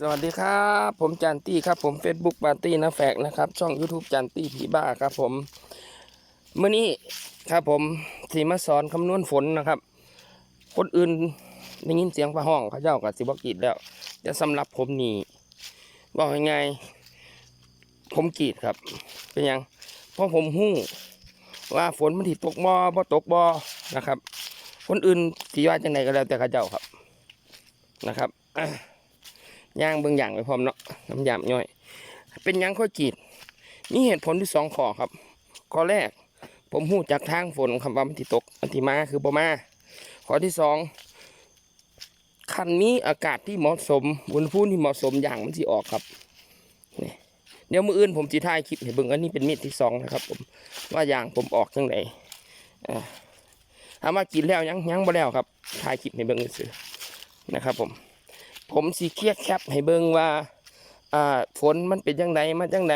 สวัสดีครับ ผมจันตี้ครับผม Facebook ปาร์ตี้นะแฟกนะครับ ช่อง YouTube จันตี้ผีบ้าครับผมเมื่อนี้ครับผมสีมาสอนคำนวณฝนนะครับ คนอื่นได้ยินเสียงฟ้าห้องเขาเจ้ากับสิบกรีดแล้วแต่สำหรับผมนี่บอกยังไง ผมกรีดครับ เป็นยังเพราะผมหู้ว่าฝนมันที่ตกบ่บ่ตกบ่นะครับ คนอื่นสีว่าจังไหนก็แล้วแต่เขาเจ้าครับนะครับอะ ย่างเบิ่งอย่างไปพร้อมเนาะน้ำยำย่อย เป็นยังข้อยกีดมีเหตุผลที่สองข้อครับข้อแรก ผมหูจากทางฝนคำว่ามันที่ตกอันที่มาคือบ่มาข้อที่สองคันมีอากาศที่เหมาะสมอุณหภูมิที่เหมาะสมอย่างมันสิออกครับนี่เดี๋ยวมืออื่นผมสิถ่ายคลิปให้เบิ่งอันนี้เป็นมีดที่สองนะครับ ผมว่าอย่างผมออกจังไดอ่าถามว่ากินแล้วยังยังบ่แล้วครับถ่ายคลิปให้เบิ่งซื่อนะครับผม ผมสีเครียดแคปให้เบิ่งว่าอ่าฝนมันเป็นยังไงมาจังได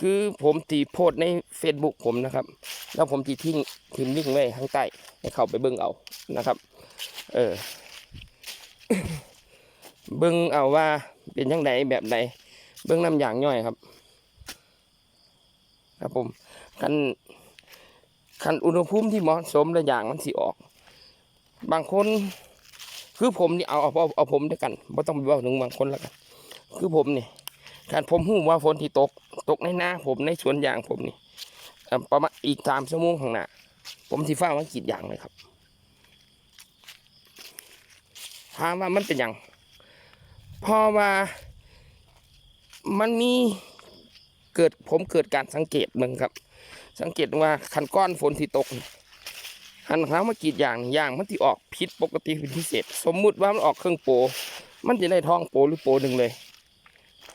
คือผมตีโพสต์ใน Facebook ผมนะครับ แล้วผมตีทิ้งทิ้งลิงก์ไว้ข้างใต้ให้เขาไปเบิ่งเอานะครับ เออเบิ่งเอาว่าเป็นยังไงแบบใดเบิ่งน้ำอย่างย่อยครับ ครับผมคันคันอุณหภูมิที่เหมาะสมและอย่างมันสิออก บางคน คือผมนี่เอาเอาเอาเอาผมด้วยกันไม่ต้องไปว่าถึงบางคนล้วกัน คือผมนี่การผมหูว่าฝนที่ตก ตกในหน้าผมในสวนยางผมนี่ประมาณอีกสามชั่วโมงข้างหน้าผมที่ฟ้าว่ากีดยางเลยครับถามว่ามันเป็นหยังพราะว่ามันมีเกิดผมเกิดการสังเกตหนึ่งครับ สังเกตว่าคันก้อนฝนที่ตกนี่ หันเขามากรีดยางยางมันที่ออกผิดปกติเป็นพิเศษ สมมุติว่ามันออกเครื่องโป มันจะได้ทองโปหรือโปหนึ่งเลย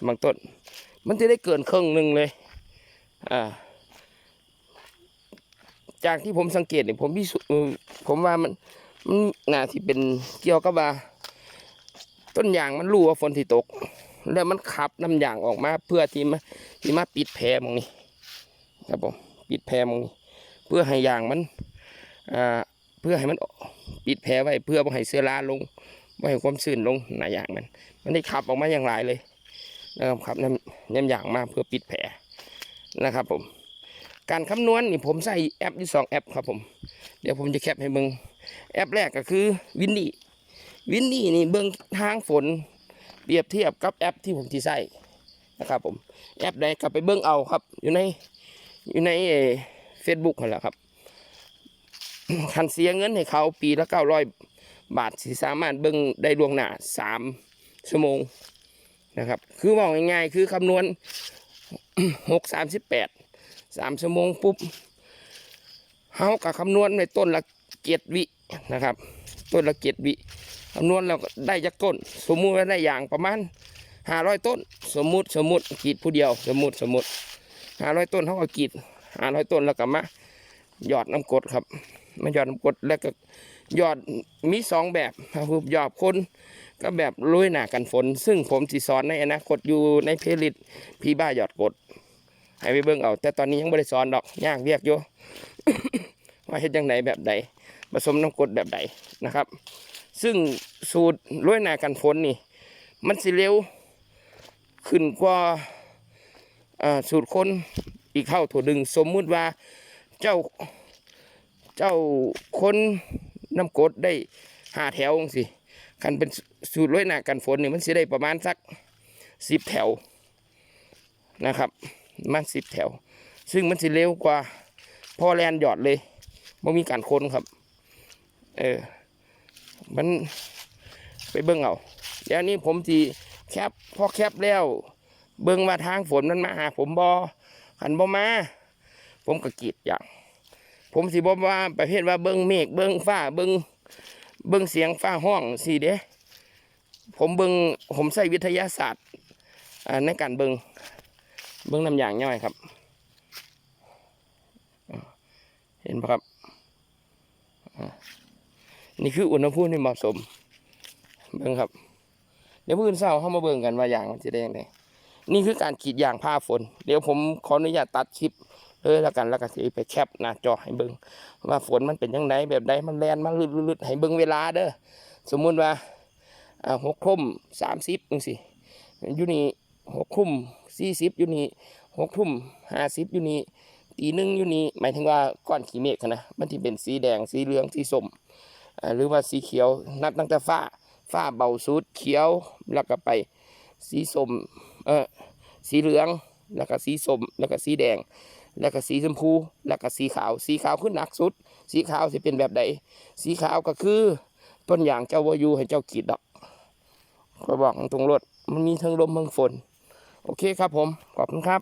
บางต้น มันจะได้เกินเครึ่องหนึ่งเลยอ่าจากที่ผมสังเกตเนี่ยผมพิสูจน์ผมว่ามันมันน่าที่เป็นเกี่ยวกับว่าต้นยางมันรู้ว่าฝนที่ตก แล้วมันขับน้ำยางออกมาเพื่อที่มาที่มาปิดแผลมองนี้ ครับผมปิดแผลมองนี้ เพื่อให้ยางมัน เพื่อให้มันปิดแผลไว้เพื่อไม่ให้เสื้อราลงไม่ให้ความชื้นลงหนาอย่างมัน มันได้ขับออกมาอย่างไรเลยนะครับขับน้ำน้ำอย่างมาเพื่อปิดแผลนะครับผม การคำนวณนี่ผมใส่แอปอยู่สองแอปครับผม เดี๋ยวผมจะแคปให้เบิงแอปแรกก็คือวินดี้วินดี้นี่เบิงทางฝนเปรียบเทียบกับแอปที่ผมที่ใส่นะครับผมแอปใดก็ไปเบิงเอาครับ อยู่ในอยู่ในเฟซบุ๊กนั่นแหละครับ คันเสียเงินให้เขาปีละเก้าร้อยบาทสิสามารถเบิ่งได้ล่วงหน้าสามชั่วโมงนะครับ คือบอกง่ายๆคือคำนวณหกสามสิบแปดสามชั่วโมงปุ๊บเฮากับคำนวณในต้นละเกียรวินะครับ ต้นละเกียรวิคำนวณเราก็ได้จากต้น สมมุติว่าได้อย่างประมาณห้าร้อยต้น สมมุติสมมุติกีดผู้เดียว สมมุติสมมุติห้าร้อยต้นเขาก็กีดห้าร้อยต้นแล้วก็มาหยอดน้ำกดครับ ม่ยอดน้ำกดแล้วก็ยอดมีสองแบบครับคือยอดคนก็แบบลุยหนากันฝน ซึ่งผมสิสอนในอนาคตอยู่ในเพลิตพี่บ้ายอดกดให้ไปเบิ่งเอา แต่ตอนนี้ยังไม่ได้สอนดอกยางเรียกอยู่ว่าเฮ็ดยังไงแบบใดผสมน้ำกดแบบใดนะครับ ซึ่งสูตรลุยหนากันฝนนี่ มันสิเร็วขึ้นกว่าอ่าสูตรคนอีกเท่าถั่วดึงสมมุติว่าเจ้า เจ้าคนน้ำกดได้หาแถวจังสิคันเป็นสูตรร้อยหนากันฝนนี่มันสิได้ประมาณสักสิบแถวนะครับมันสิบแถว ซึ่งมันสิเร็วกว่าพอแลนหยอดเลยไม่มีการค้นครับเออมันไปเบิ้งเอาเดี๋ยวนี้ผมจีแคปพอแคปแล้ว เบิ้งว่าทางฝนมันมาหาผมบอขันบอมา ผมก็กีดอย่าง ผมสิบอกว่าประเภทว่าเบิ้งเมฆเบิ้งฟ้าเบิ้งเบิ้งเสียงฟ้าห้องสิเด้ผมเบิ้งผมใส่วิทยาศาสตร์ในการเบิ้งเบิ้งน้ำอย่างย่อยครับ เห็นปะครับนี่คืออุณหภูมิที่เหมาะสม เบิ้งครับ เดี๋ยวมื่นเช้าเข้ามาเบิ้งกันว่าอย่างมันจะได้ยังไงนี่คือการขีดยางผ้าฝน เดี๋ยวผมขออนุญาตตัดคลิป เออแล้วกันแล้วก็สิไปแคปหน้าจอให้เบิ่งว่าฝนมันเป็นยังไงแบบใดมันแลนมาลืดๆให้เบิ่งเวลาเด้อสมมุติว่าอ่าหกทุ่มสามสิบจังสิอยู่นี่หกทุ่มสี่สิบอยู่นี่หกทุ่มห้าสิบอยู่นี่ตีหนึ่งอยู่นี่หมายถึงว่าก้อนขี้เมฆนะมันที่เป็นสีแดงสีเหลืองสีส้มหรือว่าสีเขียวนับตั้งแต่ฟ้าฟ้าเบาสุดเขียวแล้วก็ไปสีส้มเออสีเหลืองแล้วก็สีส้มแล้วก็สีแดง แล้วก็สีชมพู แล้วก็สีขาว สีขาวขึ้นหนักสุด สีขาวสิเป็นแบบใด สีขาวก็คือต้นอย่างเจ้าวายูให้เจ้ากีดดอก ก็บอกตรงรถมันมีทั้งลมทั้งฝน โอเคครับผม ขอบคุณครับ